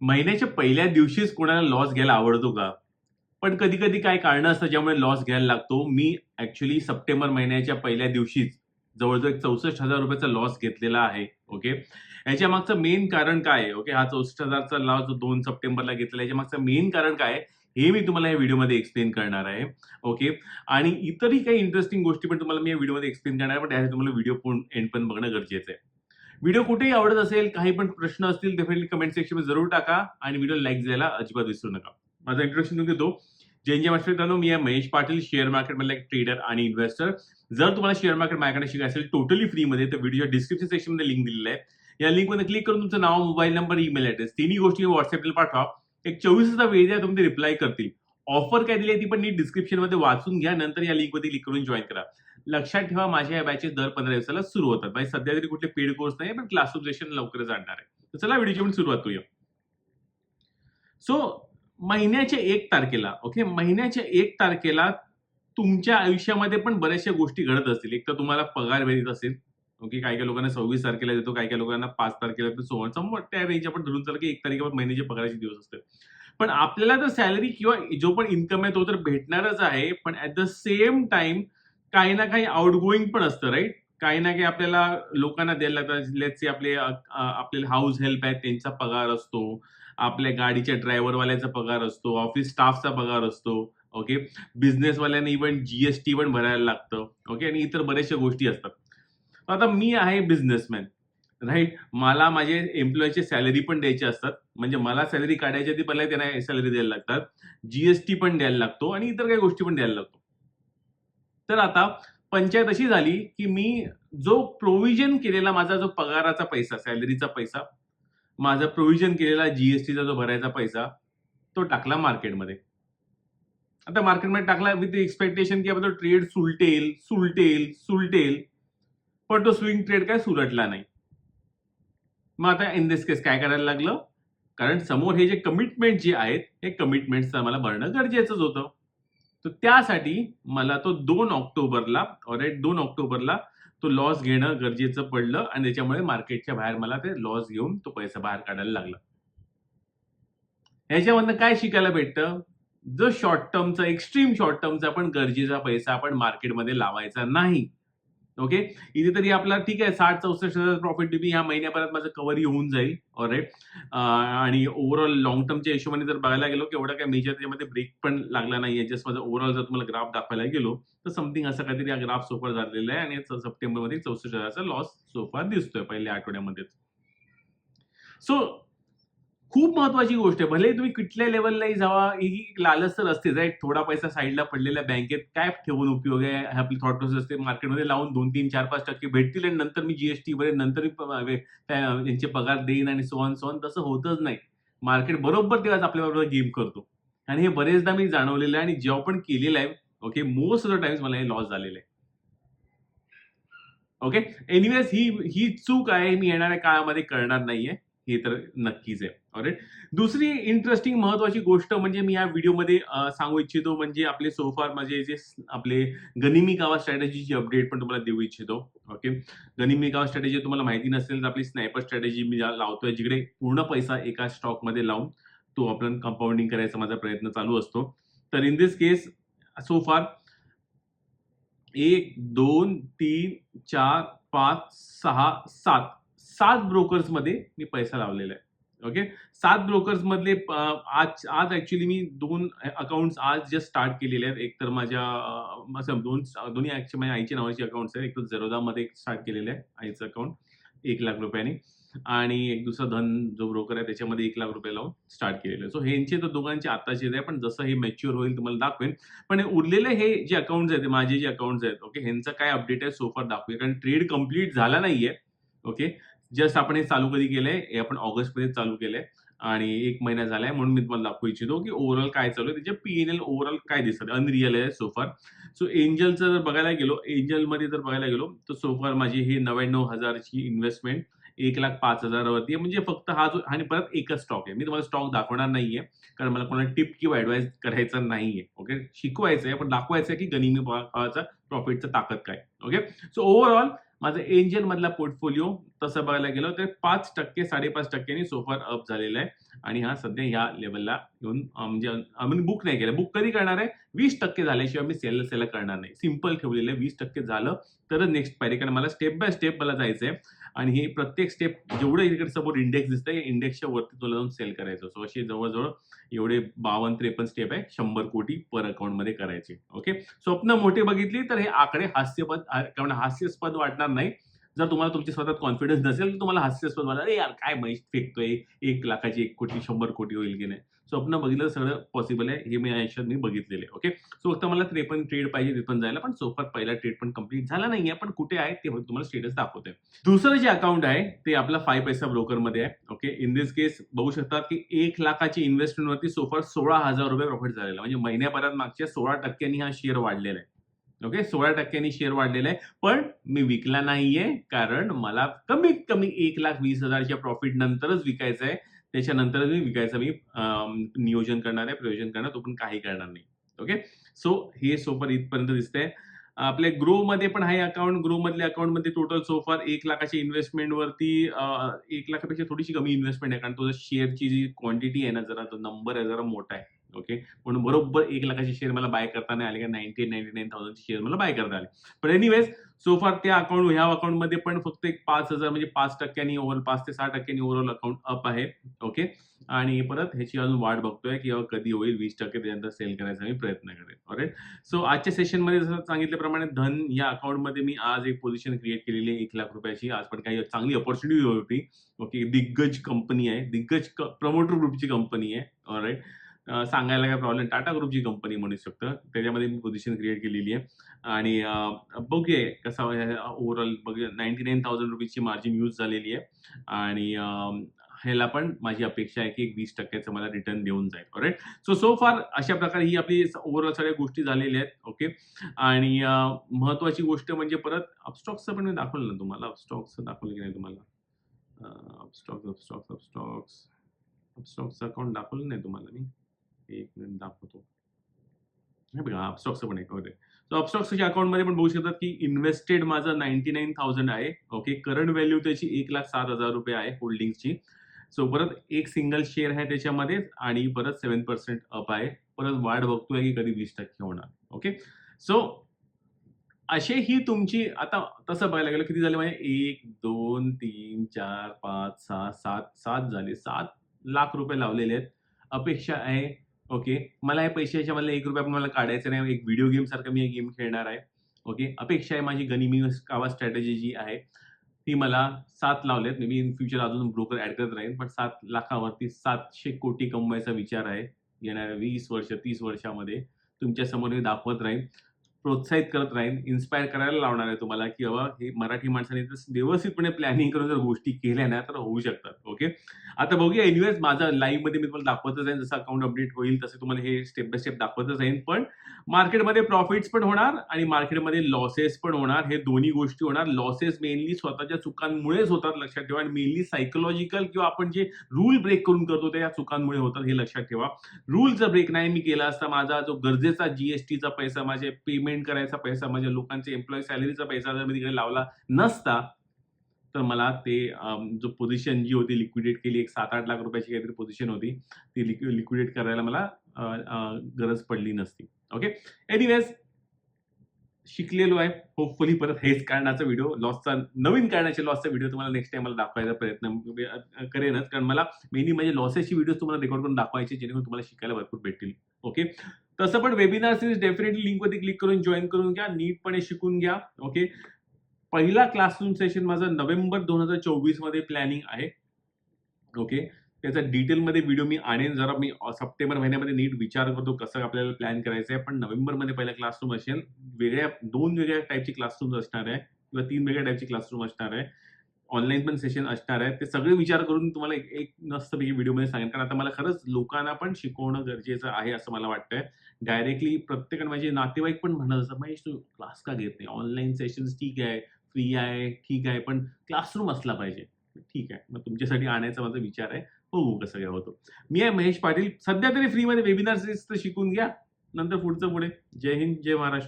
महिन्याच्या पहिल्या दिवशीच कोणाला लॉस घ्यायला आवडतो का? पण कधी-कधी काय कारणं असतात ज्यामुळे लॉस घ्यायला लागतो. मी ऍक्च्युली सप्टेंबर महिन्याच्या पहिल्या दिवशीच जवळजवळ चौसष्ट हजार रुपयाचा लॉस घेतलेला आहे. ओके. याच्या मागचं मेन कारण काय आहे? ओके. हा चौसष्ट हजारचा लॉस जो 2 सप्टेंबरला घेतलेला याच्या मागचं मेन कारण काय आहे? हे मी तुम्हाला या व्हिडिओमध्ये एक्सप्लेन करणार आहे. ओके. आणि इतरही काही इंटरेस्टिंग गोष्टी पण तुम्हाला मी या व्हिडिओमध्ये एक्सप्लेन करणार आहे. पण त्यासाठी तुम्हाला व्हिडिओ पूर्ण एंड पण बघणं गरजेचं आहे. व्हिडिओ कुठेही आवडत असेल, काही पण प्रश्न असतील डेफिनेटली कमेंट सेक्शनमध्ये जरूर टाका आणि व्हिडिओ लाईक द्यायला अजिबात विसरू नका. माझं इंट्रोडक्शन घेतो देतो. जय जय मित्रांनो, मी आहे महेश पाटील, शेअर मार्केटमधला एक ट्रेडर आणि इन्व्हेस्टर. जर तुम्हाला शेअर मार्केट माझ्याकडे शिकायचं असेल टोटली फ्रीमध्ये तर व्हिडिओच्या डिस्क्रिप्शन सेक्शनमध्ये लिंक दिलेली आहे. या लिंकमध्ये क्लिक करून तुमचं नाव, मोबाईल नंबर, ईमेल ॲड्रेस तिन्ही गोष्टी व्हॉट्सअपला पाठवा. एक 24 तासाचा वेळ द्या, तुम्ही रिप्लाय करतील. ऑफर काय दिली आहे ती पण नीट डिस्क्रिप्शनमध्ये वाचून घ्या. नंतर या लिंकमध्ये क्लिक करून जॉईन करा. लक्षात ठेवा माझ्या या बॅचेस दर 15 दिवसाला सुरू होतात. म्हणजे सध्या तरी कुठले पेड कोर्स नाही पण क्लासरूम सेशन लवकरच आणणार आहे. तर चला व्हिडिओची पण सुरुवात करूया. सो महिन्याच्या एक तारखेला ओके. महिन्याच्या एक तारखेला तुमच्या आयुष्यामध्ये पण बऱ्याचशा गोष्टी घडत असतील. एक तर तुम्हाला पगार भेटत असेल. ओके. काही-काही लोकांना 26 तारखेला देतो, काही-काही लोकांना पाच तारखेला देतो. सो समोर त्या रेंज आपण धरून चाल की एक तारखेवर महिन्याचे पगाराचे दिवस असतात. पण आपल्याला तर सॅलरी किंवा जो पण इन्कम आहे तो तर भेटणारच आहे. पण ऍट द सेम टाइम काही ना काही आउटगोईंग पण असतं राईट काही ना काही आपल्याला लोकांना द्यायला लागतात. से आपले आपल्याला आपले हाऊस हेल्प आहेत त्यांचा पगार असतो. आपल्या गाडीच्या ड्रायव्हरवाल्याचा पगार असतो. ऑफिस स्टाफचा पगार असतो. ओके. बिझनेसवाल्यांना इव्हन जी-एस-टी पण भरायला लागतं. ओके. आणि इतर बऱ्याचशा गोष्टी असतात. आता मी आहे बिझनेसमॅन राईट मला माझे एम्प्लॉईचे सॅलरी पण द्यायची असतात. म्हणजे मला सॅलरी काढायची आधी पहिला त्यांना सॅलरी द्यायला लागतात. जीएसटी पण द्यायला लागतो आणि इतर काही गोष्टी पण द्यायला लागतो. तर आता पंचायत अशी झाली, की मी जो प्रोव्हिजन केलेला माझा जो पगाराचा पैसा, सॅलरीचा पैसा, माझा प्रोव्हिजन केलेला जीएसटीचा जो भरायचा पैसा, तो टाकला मार्केटमध्ये. आता मार्केटमध्ये टाकला विथ एक्सपेक्टेशन की आपला ट्रेड सुलटेल, सुलटेल, सुलटेल. पण तो स्विंग ट्रेड काय सुलटला नाही. मग आता इन दिस केस काय करायला लागलं? कारण समोर हे जे कमिटमेंट जे आहेत, हे कमिटमेंट्स मला भरणं गरजेचंच होतं. तर त्यासाठी मला तो दोन ऑक्टोबरला ऑलराइट 2 ऑक्टोबरला तो लॉस घेणं गरजेचं पडलं आणि त्याच्यामुळे मार्केटच्या बाहेर मला ते लॉस घेऊन तो पैसा बाहेर काढायला लागला. याच्यामधनं काय शिकायला भेटतं? जो शॉर्ट टर्मचा, एक्स्ट्रीम शॉर्ट टर्मचा पण गरजेचा पैसा आपण मार्केटमध्ये लावायचा नाही. ओके. इथे तरी आपला ठीक आहे साठ चौसष्ट हजार प्रॉफिट मी ह्या महिन्याभरात माझं कव्हर होऊन जाईल. ऑलराइट. आणि ओव्हरऑल लॉंग टर्मच्या हिशोबाने जर बघायला गेलो की एवढा काय मेजर त्याच्यामध्ये ब्रेक पण लागला नाहीये. जस्ट माझं ओव्हरऑल जर तुम्हाला ग्राफ दाखवायला गेलो, तर समथिंग असं काहीतरी हा ग्राफ सोफार झालेला आहे आणि सप्टेंबरमध्ये 64,000 चा लॉस सोफार दिसतोय पहिल्या आठवड्यामध्येच. सो खूप महत्वाची गोष्ट आहे. भले तुम्ही कुठल्या लेवललाही जावा, ही लालच तर असतेच थोडा पैसा साईडला पडलेल्या बँकेत काय ठेवून उपयोग आहे? हे आपली थॉट प्रोसेस असते. मार्केटमध्ये लावून 2, 3, 4, 5% भेटतील आणि नंतर मी जीएसटी भरेन, नंतर मी यांचे पगार देईन आणि सोहन ऑन, तसं होतच नाही. मार्केट बरोबर तेव्हाच आपल्याबरोबर गेम करतो. आणि हे बरेचदा मी जाणवलेलं आहे आणि जेव्हा पण केलेलं आहे, okay, most of the times मला हे लॉस झालेलं आहे. ओके. एनिवेज ही ही चूक आहे. मी येणाऱ्या काळामध्ये करणार नाहीये. हे तर नक्कीच आहे. ऑलराइट. दुसरी इंटरेस्टिंग महत्वाची गोष्ट म्हणजे मी या व्हिडिओमध्ये सांगू इच्छितो म्हणजे आपले सो फार म्हणजे जे आपले गनिमी कावा स्ट्रॅटेजीची अपडेट पण तुम्हाला देऊ इच्छितो. ओके. गनिमी कावा स्ट्रॅटेजी तुम्हाला माहिती नसेल तर आपली स्नायपर स्ट्रॅटेजी मी लावतोय जिकडे पूर्ण पैसा एका स्टॉकमध्ये लावून तो आपण कंपाऊंडिंग करायचा माझा प्रयत्न चालू असतो. तर इन दिस केस सो फार 1, 2, 3, 4, 5, 6, 7 7 ब्रोकर्समध्ये मी पैसा लावलेला आहे. ओके. सात ब्रोकर्स मधले आज आज ऍक्च्युली मी दोन अकाउंट्स आज जस्ट स्टार्ट केलेले आहेत. एक तर माझ्या दोन दोन्ही ऍक्च्युअली माझ्या आईच्या नावाची अकाउंट्स आहेत. एक तर Zerodhaमध्ये स्टार्ट केलेलं आहे आईचं अकाउंट एक लाख रुपयाने आणि एक दुसरा धन जो ब्रोकर आहे त्याच्यामध्ये एक लाख रुपये लावून स्टार्ट केलेलं आहे. सो ह्यांचे तर दोघांचे आताचे आहे. पण जसं हे मॅच्युअर होईल तुम्हाला दाखवेन. पण उरलेले हे जे अकाउंट्स आहेत, माझे जे अकाउंट्स आहेत, ओके, ह्यांचा काय अपडेट आहे सोफार दाखवूया. कारण ट्रेड कंप्लीट झाला नाहीये. ओके. जस्ट आपण हे चालू कधी केलंय? हे आपण ऑगस्टमध्ये चालू केलंय आणि एक महिना झालाय म्हणून मी तुम्हाला दाखवू इच्छितो की ओव्हरऑल काय चालू आहे. त्याचे पी-एन-एल ओव्हरऑल काय दिसत अनरिअल आहे सोफार सो एंजलचं जर बघायला गेलो, एंजलमध्ये जर बघायला गेलो, तर सोफार माझी ही नव्याण्णव हजारची इन्व्हेस्टमेंट एक लाख पाच हजारावरती आहे. म्हणजे फक्त हा जो आणि परत एकच स्टॉक आहे. मी तुम्हाला स्टॉक दाखवणार नाहीये. कारण मला कोणाला टिप किंवा ॲडवाइस करायचा नाहीये. ओके. शिकवायचं आहे पण दाखवायचं आहे की गनिमी कावाचा प्रॉफिटचा ताकद काय. ओके. सो ओव्हरऑल माझा एंजलमधला पोर्टफोलिओ तसं बघायला गेलो तर पाच टक्के साडेपाच टक्क्यांनी सोफार अप झालेला आहे. आणि हा सध्या ह्या लेवलला येऊन म्हणजे आम्ही बुक नाही केलं. बुक कधी करणार आहे? वीस टक्के झाल्याशिवाय मी सेल सेल करणार नाही. सिंपल ठेवलेलं आहे. वीस टक्के झालं तरच नेक्स्ट पाहिजे कारण मला स्टेप बाय स्टेप मला जायचं आहे आणि हे प्रत्येक स्टेप जेवढं इकडे सपोर्ट इंडेक्स दिसतंय इंडेक्सच्या वरती तुला जाऊन सेल करायचं. सो असे जवळजवळ एवढे बावन्न त्रेपन्न स्टेप आहे शंभर कोटी पर अकाउंटमध्ये करायचे. ओके स्वप्न मोठे बघितली तर हे आकडे हास्यपद कारण हास्यास्पद वाटणार नाही. जर तुम्हाला तुमच्या स्वतःत कॉन्फिडन्स नसेल तर तुम्हाला हास्यास्पद वाटणार अरे यार काय महेश फेकतोय? एक लाखाची एक कोटी शंभर कोटी होईल की नाही? स्वप्न बघितलं सगळं पॉसिबल आहे. हे मी आयुष्यात मी बघितलेले ओके सो फक्त मला त्रेपन्न ट्रेड पाहिजे तिथून जायला. पण सोफार पहिला ट्रेड पण कंप्लीट झाला नाहीये. पण कुठे आहे ते तुम्हाला स्टेटस दाखवतोय. दुसरं जे अकाउंट आहे ते आपला फाय पैसा ब्रोकरमध्ये आहे. ओके इन दिस केस बघू शकता की एक लाखाची इन्व्हेस्टमेंट वरती सोफार सोळा हजार रुपये प्रॉफिट झालेला म्हणजे महिन्याभरात मागच्या सोळा टक्क्यांनी हा शेअर वाढलेला आहे. ओके सोळा टक्क्यांनी शेअर वाढलेला आहे. पण मी विकला नाहीये. कारण मला कमीत कमी एक लाख वीस हजारच्या प्रॉफिट नंतरच विकायचं आहे. त्याच्यानंतरच मी विकायचं मी नियोजन करणार आहे प्रयोजन करणार तो पण काही करणार नाही. ओके सो हे सोपर इथपर्यंत दिसतंय. आपल्या ग्रो मध्ये पण आहे अकाउंट ग्रो मधल्या अकाउंटमध्ये टोटल सोफार एक लाखाची इन्व्हेस्टमेंट वरती एक लाखापेक्षा थोडीशी कमी इन्व्हेस्टमेंट आहे कारण तो शेअरची जी क्वांटिटी आहे ना जरा तो नंबर आहे जरा मोठा आहे. ओके? म्हणून बरोबर एक लाखाचे शेअर मला बाय करता नाही आले का? नाईन्टी नाईन्टी नाईन थाउजंडचे शेअर मला बाय करता आले. पण एनिवेज सोफार त्या अकाउंट ह्या अकाउंटमध्ये पण फक्त एक पाच हजार म्हणजे पाच टक्क्यांनी ओव्हर पाच ते सहा टक्क्यांनी ओव्हरऑल अकाउंट अप आहे. ओके? आणि परत ह्याची अजून वाट बघतोय की कधी होईल वीस टक्के त्याच्यानंतर सेल करायचा मी प्रयत्न करेन. ऑलराईट सो आजच्या सेशनमध्ये जसं सांगितल्याप्रमाणे धन या अकाउंटमध्ये मी आज एक पोझिशन क्रिएट केलेली आहे एक लाख रुपयाची. आज पण काही चांगली ऑपॉर्च्युनिटी होती. ओके? दिग्गज कंपनी आहे. दिग्गज प्रमोटर ग्रुपची कंपनी आहे. ऑलराईट सांगायला काय प्रॉब्लेम टाटा ग्रुपची कंपनी म्हणू शकतं त्याच्यामध्ये मी पोझिशन क्रिएट केलेली आहे. आणि बघूया कसा ओव्हरऑल बघ नाईन्टी नाईन थाउजंड रुपीजची मार्जिन यूज झालेली आहे. आणि ह्याला पण माझी अपेक्षा आहे की एक वीस टक्क्याचं मला रिटर्न देऊन जाईल. राईट सो सो फार अशा प्रकारे ही आपली ओव्हरऑल सगळ्या गोष्टी झालेल्या आहेत. ओके आणि महत्वाची गोष्ट म्हणजे परत अपस्टॉक्सचं पण मी दाखवलं ना तुम्हाला? अपस्टॉक्सचं दाखवलं की नाही तुम्हाला? अपस्टॉक्स अपस्टॉक्स अपस्टॉक्स अपस्टॉक्सचं अकाउंट दाखवलं नाही तुम्हाला मी? एक मिनिट दाखवतो. हे बघा अपस्टॉक्स पण एक होते सो अपस्टॉक्सच्या अकाउंटमध्ये पण बघू शकतात की इन्व्हेस्टेड माझं नाईन्टी नाईन थाउजंड आहे. ओके करंट व्हॅल्यू त्याची एक लाख सात हजार रुपये आहे होल्डिंगची सो परत एक सिंगल शेअर आहे त्याच्यामध्ये आणि परत सेवन पर्सेंट अप आहे. परत वाढ बघतोय की कधी वीस टक्के होणार. ओके सो असे ही तुमची आता तसं बघायला गेलं किती झाले म्हणजे एक दोन तीन चार पाच सहा सात सात झाले. सात लाख रुपये लावलेले आहेत. अपेक्षा आहे ओके. मला या पैशाच्या मला एक रुपया पण मला काढायचं नाही. एक व्हिडिओ गेम सारखं मी एक गेम खेळणार आहे. ओके. अपेक्षा आहे माझी गनिमी कावा स्ट्रॅटेजी जी आहे ती मला सात लावलेत. मी इन फ्युचर अजून ब्रोकर ऍड करत राहीन पण सात लाखावरती सातशे कोटी कमवायचा विचार आहे. येणाऱ्या वीस वर्ष तीस वर्षामध्ये तुमच्यासमोर मी दाखवत राहीन. प्रोत्साहित करत राहीन इन्स्पायर करायला लावणार आहे तुम्हाला की बाबा हे मराठी माणसाने जर व्यवस्थितपणे प्लॅनिंग करून जर गोष्टी केल्या ना तर होऊ शकतात ओके आता बघूया एनिवेज माझा लाईव्हमध्ये मी तुम्हाला दाखवतच जाईन जसं अकाउंट अपडेट होईल तसे तुम्हाला हे स्टेप बाय स्टेप दाखवतच जाईन पण मार्केटमध्ये प्रॉफिट्स पण होणार आणि मार्केटमध्ये लॉसेस पण होणार. हे दोन्ही गोष्टी होणार. लॉसेस मेनली स्वतःच्या चुकांमुळेच होतात लक्षात ठेवा. आणि मेनली सायकोलॉजिकल किंवा आपण जे रूल ब्रेक करून करतो त्या चुकांमुळे होतात हे लक्षात ठेवा. रूलचा ब्रेक नाही मी केला असता माझा जो गरजेचा जीएसटीचा पैसा माझे पेमेंट करायचा पैसा माझ्या लोकांचे एम्प्लॉई सॅलरीचा पैसा जर मी तिकडे लावला नसता तर मला ते जो पोझिशन जी होती लिक्विडेट केली एक सात आठ लाख रुपयाची काहीतरी पोझिशन होती ती लिक्विडेट करायला मला गरज पडली नसती. ओके एनिवेज शिकलेलो आहे. होपफुली परत हेच कारणाचा व्हिडिओ लॉसचा नवीन कारणाचे लॉसचा व्हिडिओ तुम्हाला नेक्स्ट टाइम मला दाखवायचा प्रयत्न करेनच. कारण मला मेनली म्हणजे लॉसेसची व्हिडिओ तुम्हाला रेकॉर्ड करून दाखवायचे जेणेकरून तुम्हाला शिकायला भरपूर भेटतील. ओके तसं पण वेबिनार सिरीज डेफिनेटली लिंकवरती क्लिक करून जॉईन करून घ्या नीटपणे शिकून घ्या ओके पहिला क्लासरूम सेशन माझा नोव्हेंबर दोन हजार चोवीसमध्ये प्लॅनिंग आहे ओके त्याचा डिटेलमध्ये व्हिडिओ मी आणेन जरा मी सप्टेंबर महिन्यामध्ये नीट विचार करतो कसं आपल्याला प्लॅन करायचं आहे पण नोव्हेंबरमध्ये पहिला क्लासरूम असेल वेगळ्या दोन वेगळ्या टाईपची क्लासरूम असणार आहे किंवा तीन वेगळ्या टाईपची क्लासरूम असणार आहे. ऑनलाईन पण सेशन असणार आहे ते सगळे विचार करून तुम्हाला एक एक नसतं व्हिडिओमध्ये सांगेन. कारण आता मला खरंच लोकांना पण शिकवणं गरजेचं आहे असं मला वाटतंय. डायरेक्टली प्रत्येकाने माझे नातेवाईक पण म्हणत असतात महेश तू क्लास का घेत नाही? ऑनलाईन सेशन्स ठीक आहे फ्री आहे ठीक आहे पण क्लासरूम असला पाहिजे. ठीक आहे. मग तुमच्यासाठी आणायचा माझा विचार आहे. बघू कसं काय होतो. मी आहे महेश पाटील. सध्या तरी फ्रीमध्ये वेबिनार सिरीज तर शिकून घ्या. नंतर पुढचं पुढे. जय हिंद जय महाराष्ट्र.